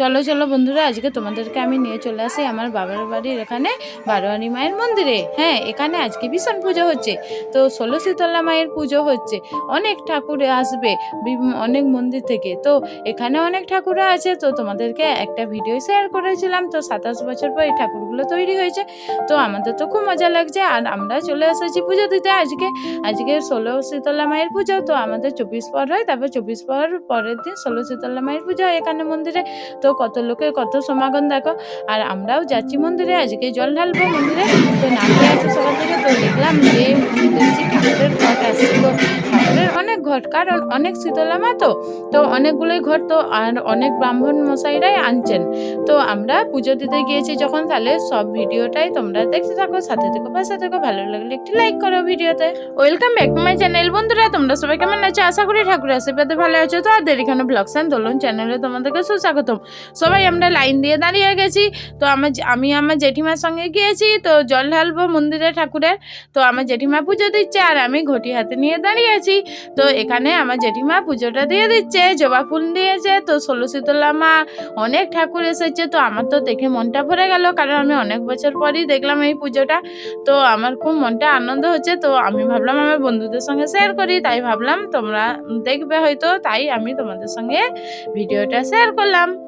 চলো চলো বন্ধুরা, আজকে তোমাদেরকে আমি নিয়ে চলে আসি আমার বাবার বাড়ির এখানে বারোয়ারি মায়ের মন্দিরে। হ্যাঁ এখানে আজকে ভীষণ পুজো হচ্ছে। তো ষোলো শীতলা মায়ের পুজো হচ্ছে। অনেক ঠাকুর আসবে অনেক মন্দির থেকে। তো এখানে অনেক ঠাকুর আছে। তো তোমাদেরকে একটা ভিডিও শেয়ার করেছিলাম। তো সাতাশ বছর পর এই ঠাকুরগুলো তৈরি হয়েছে। তো আমাদের তো খুব মজা লাগছে। আর আমরা চলে এসেছি পুজো দিতে আজকে। আজকে ষোলো শীতলা মায়ের পুজো। তো আমাদের চব্বিশ পর হয়। তারপর চব্বিশ পর পরের দিন ষোলো শীতলা মায়ের পুজো এখানে মন্দিরে। তো কত লোকের কত সমাগম দেখো। আর আমরাও যাচ্ছি মন্দিরে, আজকে জল ঢালবো মন্দিরে। তো নামতে আছে থেকে, তো দেখলাম যে ঠাকুরের ঘট আসছে তো ঠাকুরের অনেক ঘট, কারণ অনেক শীতলা মা তো তো অনেকগুলোই ঘট তো, আর অনেক ব্রাহ্মণ মশাইরাই আনছেন। তো আমরা পুজো দিতে গিয়েছি যখন, তাহলে সব ভিডিওটাই তোমরা দেখতে থাকো, সাথে থেকো, পাশে থেকো, ভালো লাগলে একটি লাইক করো ভিডিওতে। Welcome back to my channel বন্ধুরা, তোমরা সবাই কেমন আছো? আশা করি ঠাকুর আশীর্বাদে ভালো আছো। তো আর দেরিখানে ব্লগস অ্যান্ড দোলন চ্যানেলে তোমাদেরকে সুস্বাগতম। সবাই আমরা লাইন দিয়ে দাঁড়িয়ে গেছি। তো আমার আমি আমার জেঠিমার সঙ্গে গিয়েছি, তো জল ঢালবো মন্দিরে ঠাকুরের। তো আমার জেঠিমা পুজো দিচ্ছে আর আমি ঘটি হাতে নিয়ে দাঁড়িয়ে আছি তো এখানে আমার জেঠিমা পুজোটা দিয়ে দিচ্ছে, জবা ফুল দিয়েছে, তো ষোলো শীতলা মা, অনেক ঠাকুর এসেছে। তো আমার তো দেখে মনটা ভরে গেল, কারণ আমি অনেক বছর পরই দেখলাম এই পুজোটা। তো আমার খুব মনটা আনন্দ হচ্ছে, তো আমি ভাবলাম আমার বন্ধুদের সঙ্গে শেয়ার করি, তাই ভাবলাম তোমরা দেখবে হয়তো, তাই আমি তোমাদের সঙ্গে ভিডিওটা শেয়ার করলাম।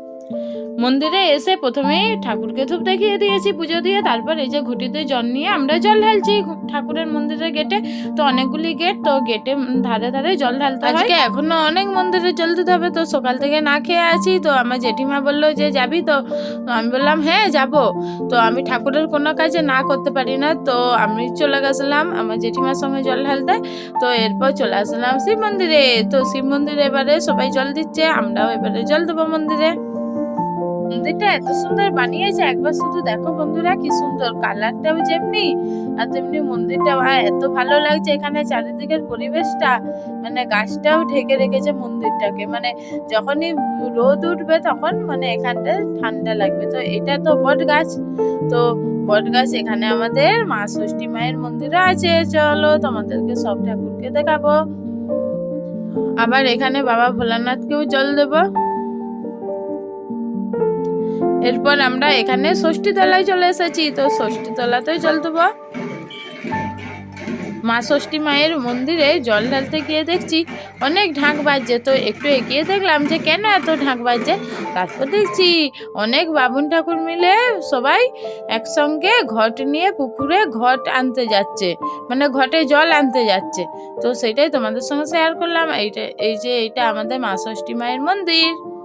মন্দিরে এসে প্রথমেই ঠাকুরকে ধূপ দেখিয়ে দিয়েছি, পুজো দিয়ে, তারপর এই যে ঘুটিতে জল নিয়ে আমরা জল ঢালছি ঠাকুরের মন্দিরের গেটে। তো অনেকগুলি গেট, তো গেটে ধারে ধারে জল ঢালতে হয়। এখনও অনেক মন্দিরে জল দিতে হবে, তো সকাল থেকে না খেয়ে আছি। তো আমার জেঠিমা বলল যে, যাবি? তো আমি বললাম হ্যাঁ যাব। তো আমি ঠাকুরের কোনো কাজে না করতে পারি না, তো আমি চলে গেছিলাম আমার জেঠিমার সঙ্গে জল ঢালতে। তো এরপর চলে আসলাম শিব মন্দিরে। তো শিব মন্দিরে এবারে সবাই জল দিচ্ছে, আমরাও এবারে জল দেবো মন্দিরে। মন্দিরটা এত সুন্দর বানিয়েছে, একবার শুধু দেখো বন্ধুরা কি সুন্দর কালারটাও যেমনি, আর তেমনি মন্দিরটাও আর এত ভালো লাগছে এখানে চারিদিকের পরিবেশটা মানে গাছটাও ঢেকে রেখেছে মন্দিরটাকে মানে যখনই রোদ উঠবে তখন মানে এখানটা ঠান্ডা লাগবে, তো এটা তো বট গাছ তো বট গাছ এখানে আমাদের মা ষষ্ঠী মায়ের মন্দিরও আছে, চলো তোমাদেরকে সব ঠাকুরকে দেখাবো। আবার এখানে বাবা ভোলানাথকেও জল দেবো। এরপর আমরা এখানে ষষ্ঠী তলায় চলে এসেছি। তো ষষ্ঠী তলাতেও জল দেবো। মা ষষ্ঠী মায়ের মন্দিরে জল ঢালতে গিয়ে দেখছি অনেক ঢাক বাজছে। তো একটু এগিয়ে দেখলাম যে, কেন এত ঢাক বাজছে? তারপর দেখছি অনেক বাবুন ঠাকুর মিলে সবাই একসঙ্গে ঘট নিয়ে পুকুরে ঘট আনতে যাচ্ছে। মানে ঘটে জল আনতে যাচ্ছে। তো সেটাই তোমাদের সঙ্গে শেয়ার করলাম। এইটা, এই যে, এইটা আমাদের মা ষষ্ঠী মায়ের মন্দির।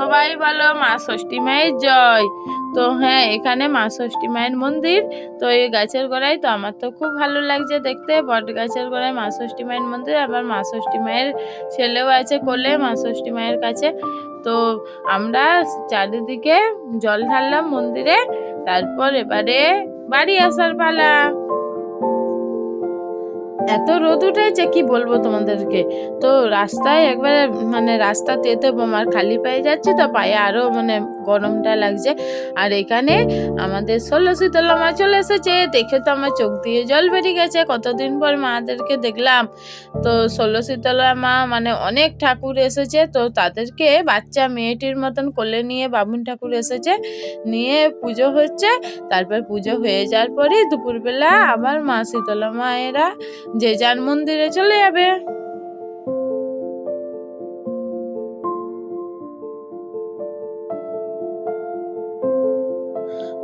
সবাই বলো মা ষষ্ঠী মায়ের জয়। তো হ্যাঁ এখানে মা ষষ্ঠী মায়ের মন্দির। তো এই গাছের গোড়ায় তো আমার তো খুব ভালো লাগছে দেখতে। বট গাছের গোড়ায় মা ষষ্ঠী মায়ের মন্দির, আবার মা ষষ্ঠী মায়ের ছেলেও আছে কোলে, মা ষষ্ঠী মায়ের কাছে। তো আমরা চারিদিকে জল ঢাললাম মন্দিরে। তারপর এবারে বাড়ি আসার পালা। এত রোদ উঠেছে, কি বলব তোমাদেরকে? তো রাস্তায় একবার মানে রাস্তা তেতে আমার খালি পায়ে যাচ্ছে, তো পায়ে আরও মানে গরমটা লাগছে। আর এখানে আমাদের ষোলো শীতলা মা চলে এসেছে। দেখে তো আমার চোখ দিয়ে জল বেরিয়ে গেছে। কতদিন পর মাদেরকে দেখলাম। তো ষোলো শীতলা মা মানে অনেক ঠাকুর এসেছে। তো তাদেরকে বাচ্চা মেয়েটির মতন কোলে নিয়ে বামুন ঠাকুর এসেছে। নিয়ে পুজো হচ্ছে। তারপর পুজো হয়ে যাওয়ার পরে দুপুরবেলা আবার মা শীতলা মায়েরা যে যার মন্দিরে চলে যাবে।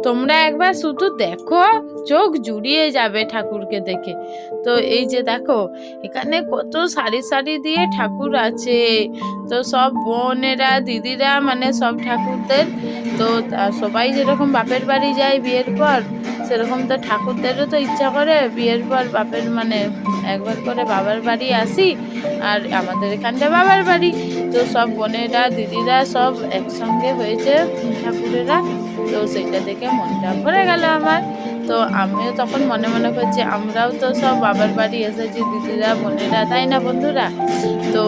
তোমরা একবার শুধু দেখো, চোখ জুড়িয়ে যাবে ঠাকুরকে দেখে। তো এই যে দেখো, এখানে কত সারি সারি দিয়ে ঠাকুর আছে। তো সব বোনেরা, দিদিরা মানে সব ঠাকুরদের, তো সবাই যেরকম বাপের বাড়ি যায় বিয়ের পর সেরকম তো ঠাকুরদেরও তো ইচ্ছা করে বিয়ের পর বাপের মানে একবার করে বাবার বাড়ি আসি, আর আমাদের এখানটা বাবার বাড়ি। তো সব বোনেরা, দিদিরা সব একসঙ্গে হয়েছে ঠাকুরেরা। তো সেইটা দেখে মনটা ভরে গেল আমার। তো আমিও তখন মনে মনে করছি, আমরাও তো সব বাবার বাড়ি এসেছি, দিদিরা, বোনেরা, তাই না বন্ধুরা? তো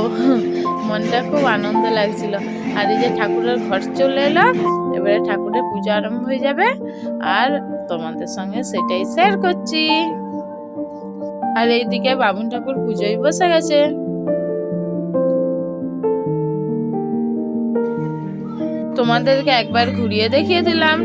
মনটা খুব আনন্দ লাগছিল। আর এই যে ঠাকুরের ঘর চলে এলো এবারে ঠাকুরের পুজো আরম্ভ হয়ে যাবে। আর তোমাদের সঙ্গে সেটাই শেয়ার করছি। আর এইদিকে বামুন ঠাকুর পুজোয় বসে গেছে। তোমাদেরকে একবার ঘুরিয়ে দেখিয়ে দিলাম।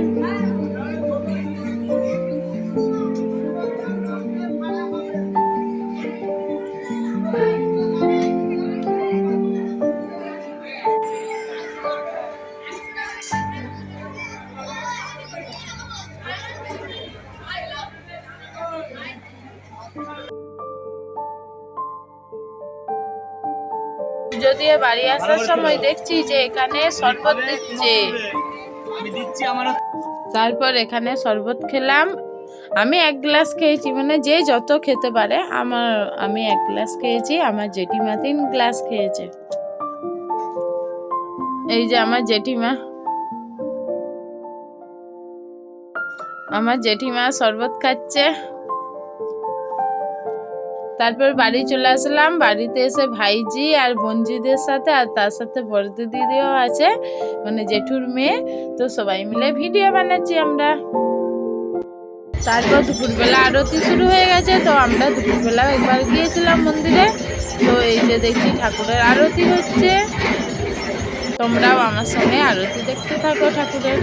দিয়ে বাড়ি আসার সময় দেখছি যে এখানে শরবত দিচ্ছে। তারপর এখানে শরবত খেলাম। আমি এক গ্লাস খেয়েছি মানে যে যত খেতে পারে আমার আমি এক গ্লাস খেয়েছি আমার জেঠিমা তিন গ্লাস খেয়েছে। এই যে আমার জেঠিমা। আমার জেঠিমা শরবত খাচ্ছে। তারপর বাড়ি চলে আসলাম। বাড়িতে এসে ভাইজি আর বোনজিদের সাথে আর তার সাথে বড় দিদিও আছে মানে জেঠুর মেয়ে। তো সবাই মিলে ভিডিও বানাচ্ছি আমরা। তারপর দুপুরবেলা আরতি শুরু হয়ে গেছে, তো আমরা দুপুরবেলা একবার গিয়েছিলাম মন্দিরে। তো এই যে দেখি ঠাকুরের আরতি হচ্ছে। তোমরাও আমার সঙ্গে আরতি দেখতে থাকো ঠাকুরের।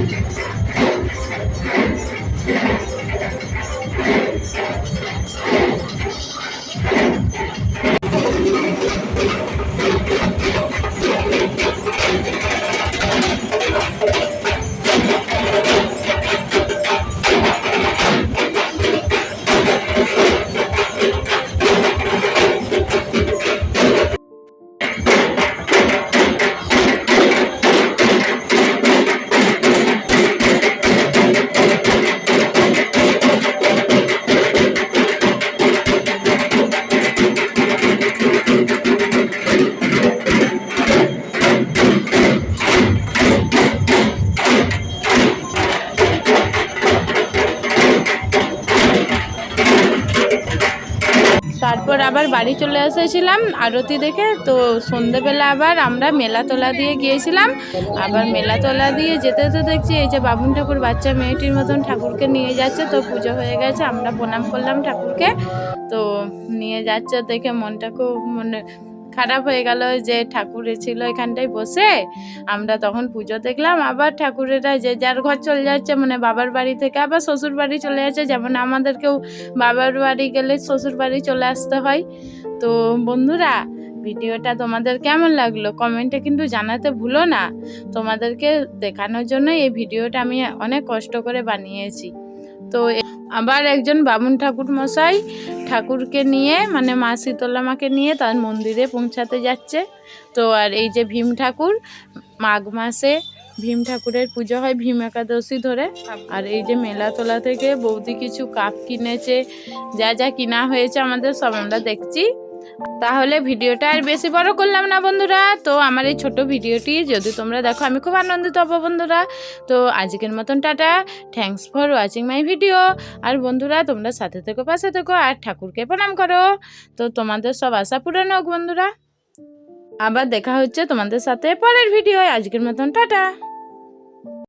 আবার বাড়ি চলে এসেছিলাম আরতি দেখে, তো সন্ধেবেলা আবার আমরা মেলাতলা দিয়ে গিয়েছিলাম। আবার মেলাতলা দিয়ে যেতে যেতে দেখছি এই যে বাবুন ঠাকুর বাচ্চা মেয়েটির মতন ঠাকুরকে নিয়ে যাচ্ছে, তো পুজো হয়ে গেছে, আমরা প্রণাম করলাম ঠাকুরকে। তো নিয়ে যাচ্ছে দেখে মনটা খুব মানে খারাপ হয়ে গেল যে ঠাকুর ছিল এখানটায় বসে। আমরা তখন পুজো দেখলাম, আবার ঠাকুরেরা যে যার ঘর চলে যাচ্ছে মানে বাবার বাড়ি থেকে আবার শ্বশুর বাড়ি চলে যাচ্ছে। যেমন আমাদেরকেও বাবার বাড়ি গেলে শ্বশুর বাড়ি চলে আসতে হয়। তো বন্ধুরা, ভিডিওটা তোমাদের কেমন লাগল? কমেন্টে কিন্তু জানাতে ভুলো না। তোমাদেরকে দেখানোর জন্য এই ভিডিওটা আমি অনেক কষ্ট করে বানিয়েছি। তো আবার একজন বামুন ঠাকুর মশাই ঠাকুরকে নিয়ে মানে মা শীতলা মাকে নিয়ে তার মন্দিরে পৌঁছাতে যাচ্ছে। তো আর এই যে ভীম ঠাকুর, মাঘ মাসে ভীম ঠাকুরের পুজো হয় ভীম একাদশী ধরে। আর এই যে মেলা তোলা থেকে বৌদি কিছু কাপ কিনেছে, যা যা কিনা হয়েছে আমাদের সব আমরা দেখছি। তাহলে ভিডিওটা আর বেশি বড় করলাম না বন্ধুরা। তো আমার এই ছোট ভিডিওটি যদি তোমরা দেখো, আমি খুব আনন্দিত হব বন্ধুরা। তো আজকের মতন tata. Thanks for watching my video আর বন্ধুরা, তোমরা সাথে থেকো, পাশে থেকো, আর ঠাকুরকে প্রণাম করো। তো তোমাদের সব আশা পূরণ হোক বন্ধুরা। আবার দেখা হচ্ছে তোমাদের সাথে পরের ভিডিও আজকের মতন টাটা।